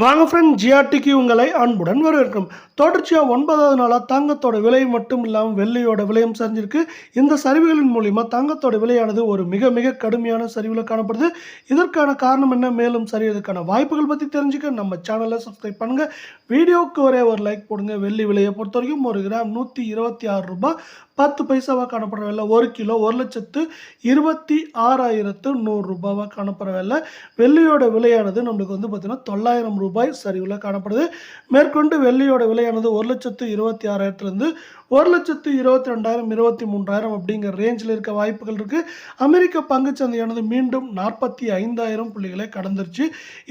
வாங்க ஃப்ரெண்ட் ஜிஆர்டிக்கு உங்களை அன்புடன் வரவேற்கும் தொடர்ச்சியாக ஒன்பதாவது நாளாக தங்கத்தோட விலை மட்டும் இல்லாமல் வெள்ளியோட விலையும் சரிஞ்சிருக்கு. இந்த சரிவுகளின் மூலிமா தங்கத்தோட விலையானது ஒரு மிக மிக கடுமையான சரிவில் காணப்படுது. இதற்கான காரணம் என்ன? மேலும் சரியதுக்கான வாய்ப்புகள் பற்றி தெரிஞ்சுக்க நம்ம சேனலை சப்ஸ்கிரைப் பண்ணுங்கள் வீடியோவுக்கு ஒரே ஒரு லைக் போடுங்க. வெள்ளி விலையை பொறுத்த வரைக்கும் ஒரு கிராம் நூற்றி இருபத்தி ஆறு ரூபாய். பத்து பைசாவாக காணப்படுற விலை? ஒரு கிலோ ஒரு லட்சத்து இருபத்தி ஆறாயிரத்து நூறுரூபாவாக காணப்படுற விலை. வெள்ளியோட விலையானது நம்மளுக்கு வந்து பார்த்திங்கன்னா தொள்ளாயிரம் ரூபாய் சரிவில் காணப்படுது. மேற்கொண்டு வெள்ளியோட விலையானது ஒரு லட்சத்து இருபத்தி ஆறாயிரத்துலேருந்து ஒரு லட்சத்து இருபத்தி ரெண்டாயிரம் இருபத்தி மூன்றாயிரம் அப்படிங்கிற ரேஞ்சில் இருக்க வாய்ப்புகள் இருக்குது அமெரிக்க பங்குச்சந்தையானது மீண்டும் நாற்பத்தி ஐந்தாயிரம் புள்ளிகளை கடந்துருச்சு.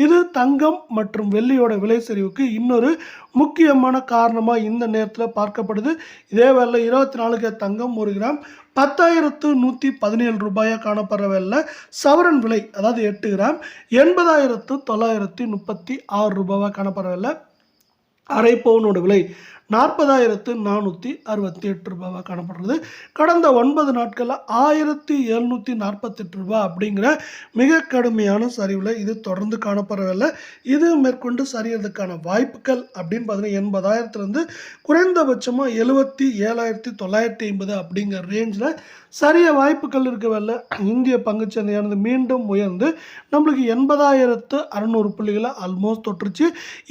இது தங்கம் மற்றும் வெள்ளியோட விலை சரிவுக்கு இன்னொரு முக்கியமான காரணமாக இந்த நேரத்தில் பார்க்கப்படுது. இதே வேலை இருபத்தி நாலுக்கு தங்கம் ஒரு கிராம் பத்தாயிரத்து நூற்றி பதினேழு ரூபாயாக காணப்படுற வேலை சவரன் விலை அதாவது எட்டு கிராம் எண்பதாயிரத்து தொள்ளாயிரத்தி முப்பத்தி ஆறு ரூபாவாக காணப்படுற வேலை அரை பவுனோட விலை நாற்பதாயிரத்து நானூற்றி அறுபத்தி எட்டு ரூபாவாக காணப்படுறது. கடந்த ஒன்பது நாட்களில் ஆயிரத்தி எழுநூற்றி நாற்பத்தெட்டு ரூபாய் அப்படிங்கிற மிக கடுமையான சரிவில் இது தொடர்ந்து காணப்படவில்லை. இது மேற்கொண்டு சரியறதுக்கான வாய்ப்புகள் அப்படின்னு பார்த்தீங்கன்னா எண்பதாயிரத்துலேருந்து குறைந்தபட்சமாக எழுபத்தி ஏழாயிரத்தி தொள்ளாயிரத்தி ஐம்பது அப்படிங்கிற ரேஞ்சில் சரிய வாய்ப்புகள் இருக்கவில்லை. இந்திய பங்குச்சந்தையானது மீண்டும் உயர்ந்து நம்மளுக்கு எண்பதாயிரத்து அறநூறு புள்ளிகளை ஆல்மோஸ்ட் தொற்றுச்சு.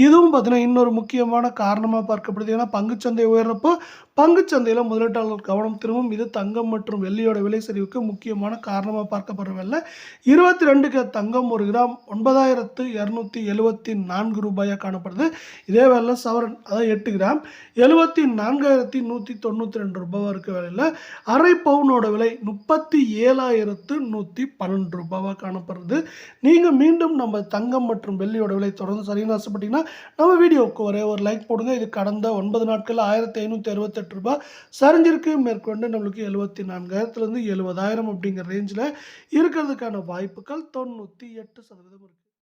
இதுவும் பார்த்தீங்கன்னா இன்னொரு முக்கிய முக்கியமான காரணமாக பார்க்கப்படுது. ஏன்னா பங்குச்சந்தை உயர்றப்போ பங்குச்சந்தையில் முதலீட்டாளர் கவனம் திரும்பும். இது தங்கம் மற்றும் வெள்ளியோட விலை சரிவுக்கு முக்கியமான காரணமாக பார்க்கப்படவில்லை இருபத்தி ரெண்டுக்கு தங்கம் ஒரு கிராம் ஒன்பதாயிரத்து இரநூத்தி எழுபத்தி நான்கு ரூபாயாக காணப்படுது. இதே வேலை சவரன் அதாவது எட்டு கிராம் எழுபத்தி நான்காயிரத்தி நூற்றி தொண்ணூற்றி ரெண்டு ரூபாவாக இருக்க வேலையில் அரை பவுனோட விலை முப்பத்தி ஏழாயிரத்து நூற்றி பன்னெண்டு ரூபாவாக காணப்படுறது நீங்கள் மீண்டும் நம்ம தங்கம் மற்றும் வெள்ளியோட விலை தொடர்ந்து சரின்னு ஆசைப்பட்டீங்கன்னா நம்ம வீடியோவுக்கு ஒரே ஒரு லைக் போடுங்க. இது கடந்த ஒன்பது நாட்கள் ஆயிரத்தி ஐநூற்றி அறுபத்தெட்டு ரூபாய். சரிஞ்சிருக்கு. மேற்கொண்டு நம்மளுக்கு எழுபத்தி நான்காயிரத்துலேருந்து எழுபதாயிரம் அப்படிங்கிற ரேஞ்சில் இருக்கிறதுக்கான வாய்ப்புகள் தொண்ணூற்றி எட்டு சதவீதம் இருக்குது